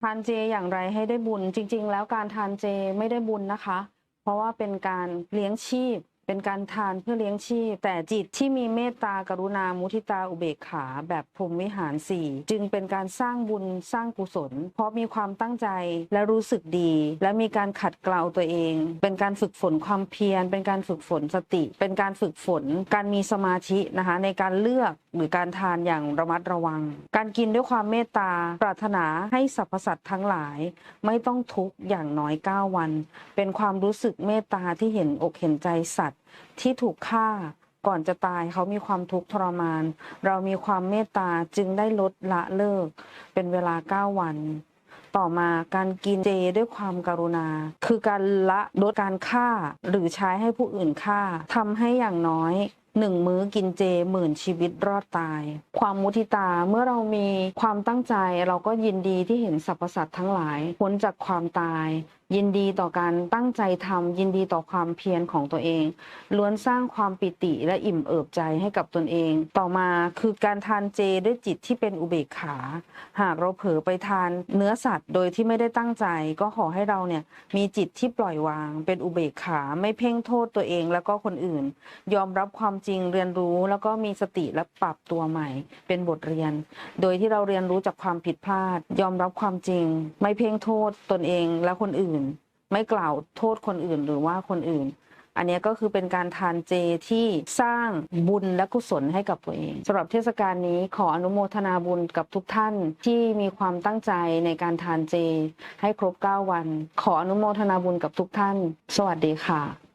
ทานเจอย่างไรให้ได้บุญจริง ๆ แล้วการทานเจไม่ได้บุญนะคะ เพราะว่าเป็นการเลี้ยงชีพ เป็นการทานเพื่อเลี้ยงชีพ แต่จิตที่มีเมตตากรุณามุทิตาอุเบกขาแบบพรมวิหารสี่จึงเป็นการสร้างบุญสร้างกุศล เพราะมีความตั้งใจและรู้สึกดี และมีการขัดเกลาตัวเอง เป็นการฝึกฝนความเพียร เป็นการฝึกฝนสติ เป็นการฝึกฝนการมีสมาธินะคะในการเลือกหรือการทานอย่างระมัดระวัง การกินด้วยความเมตตา ปรารถนาให้สรรพสัตว์ทั้งหลาย ไม่ต้องทุกข์อย่างน้อย 9 วัน เป็นความรู้สึกเมตตาที่เห็นอกเห็นใจสัตว์ที่ถูกฆ่าก่อนจะตายเขามีความทุกข์ทรมาน เรามีความเมตตาจึงได้ลดละเลิก เป็นเวลา9วัน ต่อมาการกินเจด้วยความการุณา คือการละลดการฆ่าหรือใช้ให้ผู้อื่นฆ่าทำให้อย่างน้อยหนึ่งมื้อกินเจหมื่นชีวิตรอดตาย ความมุทิตาเมื่อเรามีความตั้งใจเราก็ยินดีที่เห็นสรรพสัตว์ทั้งหลายพ้นจากความตาย ยินดีต่อการตั้งใจทำยินดีต่อความเพียรของตัวเอง ล้วนสร้างความปิติและอิ่มเอิบใจให้กับตนเอง ต่อมาคือการทานเจด้วยจิตที่เป็นอุเบกขา หากเราเผลอไปทานเนื้อสัตว์ โดยที่ไม่ได้ตั้งใจ ก็ขอให้เราเนี่ยมีจิตที่ปล่อยวาง เป็นอุเบกขาไม่เพ่งโทษตัวเองแล้วก็คนอื่น ยอมรับความจริงเรียนรู้แล้วก็มีสติและปรับตัวใหม่ เป็นบทเรียน โดยที่เราเรียนรู้จากความผิดพลาด ยอมรับความจริง ไม่เพ่งโทษตนเองและคนอื่น ไม่กล่าวโทษคนอื่นหรือว่าคนอื่น อันนี้ก็คือเป็นการทานเจที่สร้างบุญและกุศลให้กับตัวเองสำหรับเทศกาลนี้ขออนุโมทนาบุญกับทุกท่านที่มีความตั้งใจในการทานเจ ให้ครบ 9 วัน ขออนุโมทนาบุญกับทุกท่าน สวัสดีค่ะ